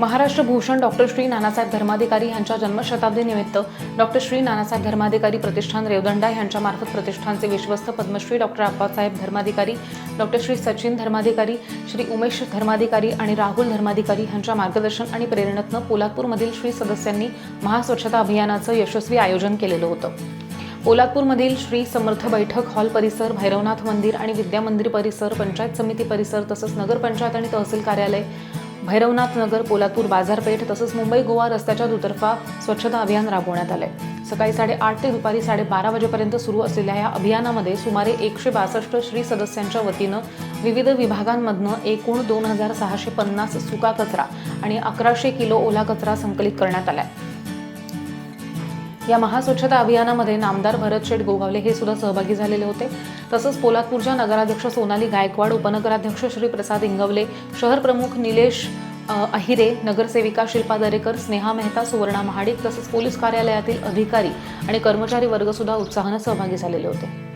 Maharashtra Bhushan doctor Shri Nanasaheb Dharmadhikari यांच्या जन्मशताब्दी निमित्त डॉक्टर श्री नानासाहेब धर्माधिकारी प्रतिष्ठान रेवदंडा यांच्यामार्फत प्रतिष्ठानचे विश्वस्त पद्मश्री डॉक्टर आप्पासाहेब धर्माधिकारी डॉक्टर श्री सचिन धर्माधिकारी श्री उमेश धर्माधिकारी आणि राहुल धर्माधिकारी यांच्या मार्गदर्शन आणि प्रेरणेतनं पोलादपूरमधील श्री सदस्यांनी महास्वच्छता अभियानाचं यशस्वी आयोजन केलेलं होतं. पोलादपूरमधील श्री समर्थ बैठक हॉल परिसर भैरवनाथ मंदिर आणि विद्या मंदिर परिसर पंचायत समिती परिसर तसंच नगरपंचायत आणि तहसील कार्यालय भैरवनाथ नगर पोलादपूर बाजारपेठ तसंच मुंबई गोवा रस्त्याच्या दुतर्फा स्वच्छता अभियान राबवण्यात आलंय. सकाळी साडेआठ ते दुपारी साडेबारा वाजेपर्यंत सुरू असलेल्या या अभियानामध्ये सुमारे एकशे बासष्ट श्री सदस्यांच्या वतीनं विविध विभागांमधनं एकूण दोन हजार सहाशे पन्नास सुका कचरा आणि अकराशे किलो ओला कचरा संकलित करण्यात आला आहे या महास्वच्छता अभियानामध्ये नामदार भरत शेठ गोगावले हे सुद्धा सहभागी झालेले होते. तसंच पोलादपूरच्या नगराध्यक्ष सोनाली गायकवाड उपनगराध्यक्ष श्री प्रसाद इंगवले शहर प्रमुख निलेश अहिरे नगरसेविका शिल्पा दरेकर स्नेहा मेहता सुवर्णा महाडिक तसंच पोलीस कार्यालयातील अधिकारी आणि कर्मचारी वर्गसुद्धा उत्साहानं सहभागी झालेले होते.